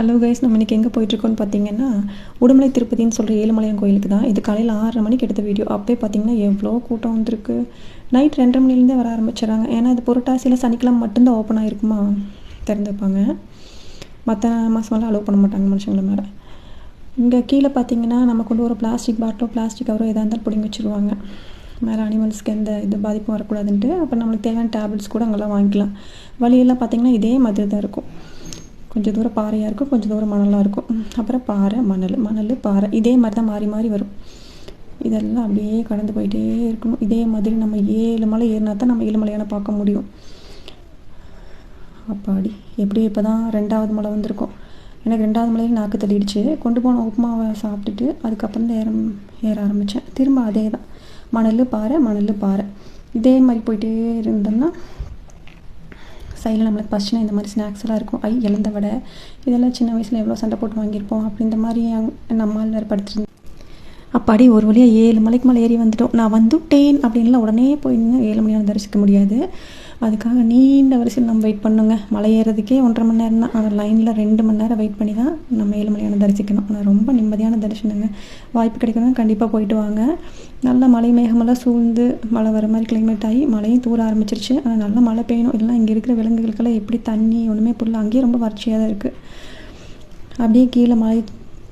Hello guys நம்ம இன்றைக்கி எங்கே போயிட்டுருக்கோன்னு பார்த்தீங்கன்னா உடுமலை திருப்பதின்னு சொல்கிற ஏழுமலையான் கோயிலுக்கு தான். இது காலையில் ஆறரை மணிக்கு எடுத்த வீடியோ அப்போயே பார்த்தீங்கன்னா எவ்வளோ கூட்டம் வந்திருக்கு. நைட் ரெண்டரை மணிலேருந்தே வர ஆரம்பிச்சிடறாங்க. ஏன்னா இது புரட்டாசியில் சனிக்கிழமை மட்டும்தான் ஓப்பன் ஆகிருக்குமா திறந்துப்பாங்க மற்ற மாதமெல்லாம் அலோவ் பண்ண மாட்டாங்க மனுஷங்களை மேலே. இங்கே கீழே பார்த்தீங்கன்னா நம்ம கொண்டு ஒரு பிளாஸ்டிக் பாட்டிலோ பிளாஸ்டிக் கவரோ எதாக இருந்தாலும் பிடிங்கி வச்சுருவாங்க. மேலே அனிமல்ஸ்க்கு எந்த இது பாதிப்பும் வரக்கூடாதுன்ட்டு. அப்புறம் நம்மளுக்கு தேவையான டேப்லெட்ஸ் கூட அங்கெல்லாம் வாங்கிக்கலாம். வழியெல்லாம் பார்த்தீங்கன்னா இதே மாதிரி தான் இருக்கும். கொஞ்சம் தூரம் பாறையாக இருக்கும் கொஞ்சம் தூரம் மணலாக இருக்கும். அப்புறம் பாறை மணல் மணல் பாறை. இதே மாதிரி தான் மாறி மாறி வரும். இதெல்லாம் அப்படியே கடந்து போயிட்டே இருக்கணும். இதே மாதிரி நம்ம ஏழு மலை ஏறினா தான் நம்ம ஏழு மலையான பார்க்க முடியும். அப்பாடி எப்படி இப்போ தான் ரெண்டாவது மலை வந்திருக்கோம். எனக்கு ரெண்டாவது மலையில் நாக்கு தள்ளிடுச்சு. கொண்டு போன உப்புமாவை சாப்பிட்டுட்டு அதுக்கப்புறம் தான் ஏற ஏற ஆரம்பித்தேன் திரும்ப அதே தான் மணல் பாறை மணல் பாறை. இதே மாதிரி போயிட்டே இருந்தோம்னா சைடில் நம்மளுக்கு ஃபஸ்ட்டுனா இந்த மாதிரி ஸ்நாக்ஸ் எல்லாம் இருக்கும். ஐ இழந்த வடை. இதெல்லாம் சின்ன வயசில் எவ்வளோ சண்டை போட்டு வாங்கியிருப்போம் அப்படின்ற மாதிரி நம்மால் வேறு படுத்துருந்து அப்பாடி ஒரு வழியாக ஏழு மலைக்கு மேலே ஏறி வந்துட்டோம். நான் வந்துட்டேன் அப்படின்லாம் உடனே போய் நின்று ஏழு மணி நேரம் தரிசிக்க முடியாது. அதுக்காக நீண்ட வரிசையில் நம்ம வெயிட் பண்ணுங்க. மலை ஏறதுக்கே ஒன்றரை மணி நேரம் தான் ஆனால் லைனில் ரெண்டு மணி நேரம் வெயிட் பண்ணி தான் நம்ம ஏழு மலையான தரிசிக்கணும். ஆனால் ரொம்ப நிம்மதியான தரிசனங்க. வாய்ப்பு கிடைக்கணும் கண்டிப்பாக போயிட்டு வாங்க. நல்லா மலை மேகமெல்லாம் சூழ்ந்து மழை வர மாதிரி கிளைமேட் ஆகி மழையும் தூர ஆரம்பிச்சிருச்சு. ஆனால் நல்லா மழை பெய்யணும். இல்லைனா இங்கே இருக்கிற விலங்குகளுக்கெல்லாம் எப்படி தண்ணி ஒன்றுமே புரியல அங்கேயே ரொம்ப வறட்சியாக தான் இருக்குது அப்படியே கீழே மலை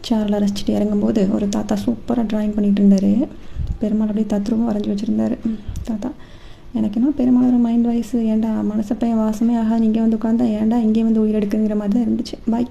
சாரில் ரசிச்சுட்டு இறங்கும்போது ஒரு தாத்தா சூப்பராக ட்ராயிங் பண்ணிகிட்டு இருந்தார் பெருமாள் அப்படியே தத்ரூபம் வரைஞ்சி வச்சுருந்தாரு. தாத்தா எனக்கு என்ன பெருமாள் மைண்ட் வாய்ஸ் ஏன்டா மனசப்பையன் வாசமே ஆகா இங்கே வந்து உட்காந்தா ஏன்டா இங்கே வந்து உயிர் எடுக்குங்கிற மாதிரி தான் இருந்துச்சு. பாய்